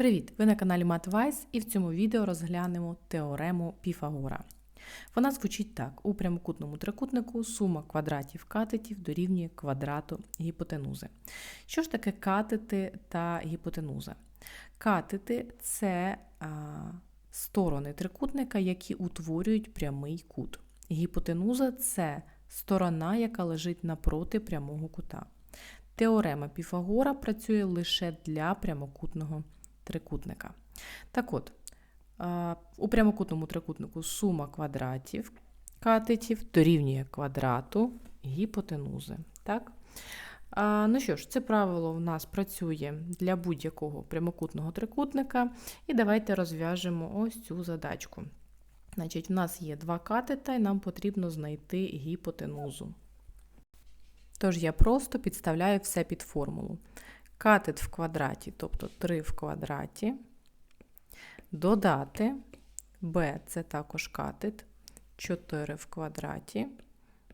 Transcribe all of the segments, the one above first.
Привіт! Ви на каналі MathWise і в цьому відео розглянемо теорему Піфагора. Вона звучить так: у прямокутному трикутнику сума квадратів катетів дорівнює квадрату гіпотенузи. Що ж таке катети та гіпотенуза? Катети це а, сторони трикутника, які утворюють прямий кут. Гіпотенуза це сторона, яка лежить напроти прямого кута. Теорема Піфагора працює лише для прямокутного трикутника. Так от, у прямокутному трикутнику сума квадратів катетів дорівнює квадрату гіпотенузи. Так? Ну що ж, це правило в нас працює для будь-якого прямокутного трикутника. І давайте розв'яжемо ось цю задачку. Значить, В нас є два катета, і нам потрібно знайти гіпотенузу. Тож я просто підставляю все під формулу. Катет в квадраті, тобто 3 в квадраті, додати b це також катет 4 в квадраті,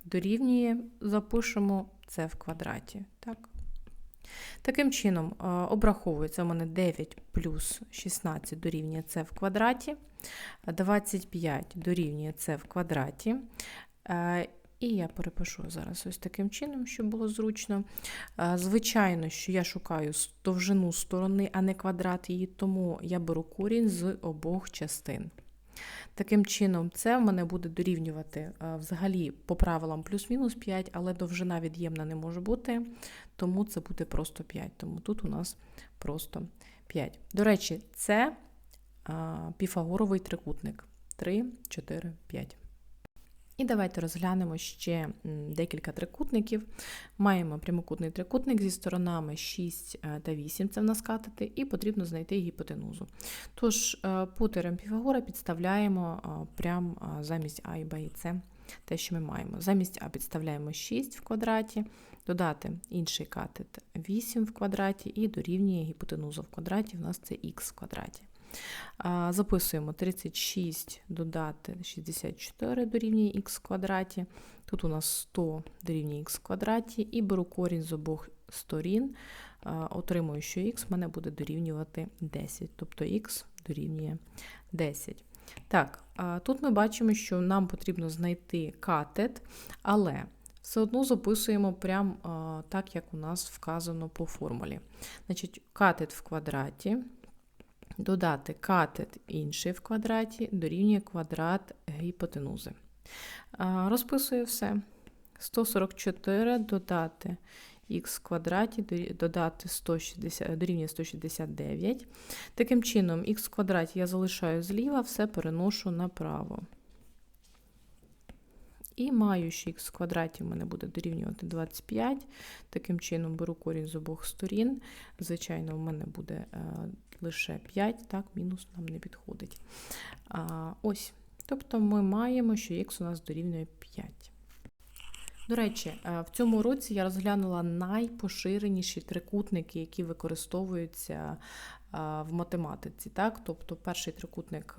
дорівнює, запишемо це в квадраті. Так? Таким чином, обраховується у мене 9 плюс 16 дорівнює це в квадраті, 25 дорівнює це в квадраті. І я перепишу зараз ось таким чином, щоб було зручно. Звичайно, що я шукаю довжину сторони, а не квадрат її, тому я беру корінь з обох частин. Таким чином, це в мене буде дорівнювати взагалі по правилам плюс-мінус 5, але довжина від'ємна не може бути, тому це буде просто 5. Тому тут у нас просто 5. До речі, це піфагоровий трикутник 3, 4, 5. І давайте розглянемо ще декілька трикутників. Маємо прямокутний трикутник зі сторонами 6 е, та 8, це в нас катети, і потрібно знайти гіпотенузу. Тож, е, по теорем Піфагора підставляємо е, прямо замість А і Б і С те, що ми маємо. Замість А підставляємо 6 в квадраті, додати інший катет 8 в квадраті і дорівнює гіпотенузу в квадраті, в нас це х в квадраті. Записуємо 36 додати 64 дорівнює х квадраті. Тут у нас 100 дорівнює х квадраті, і беру корінь з обох сторін, отримую, що х мене буде дорівнювати 10, тобто х дорівнює 10. Так, тут ми бачимо, що нам потрібно знайти катет, але все одно записуємо прямо так, як у нас вказано по формулі. Значить, Катет в квадраті додати катет інший в квадраті дорівнює квадрат гіпотенузи. Розписую все. 144 додати х в квадраті, додати 160, дорівнює 169. Таким чином, х в квадраті я залишаю зліва, все переношу направо. І маю, що х в квадраті в мене буде дорівнювати 25. Таким чином беру корінь з обох сторін. Звичайно, в мене буде е, лише 5, так, мінус нам не підходить. А, Ось. Тобто ми маємо, що х у нас дорівнює 5. До речі, е, в цьому році я розглянула найпоширеніші трикутники, які використовуються в математиці. Так? Тобто перший трикутник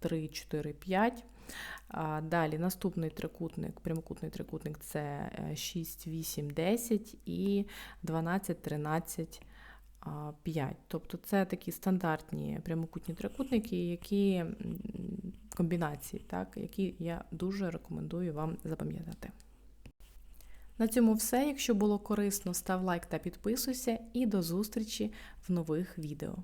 3, 4, 5. Далі наступний трикутник, прямокутний трикутник це 6, 8, 10 і 12, 13, 5. Тобто це такі стандартні прямокутні трикутники, які комбінації, так, які я дуже рекомендую вам запам'ятати. На цьому все. Якщо було корисно, став лайк та підписуйся, і до зустрічі в нових відео.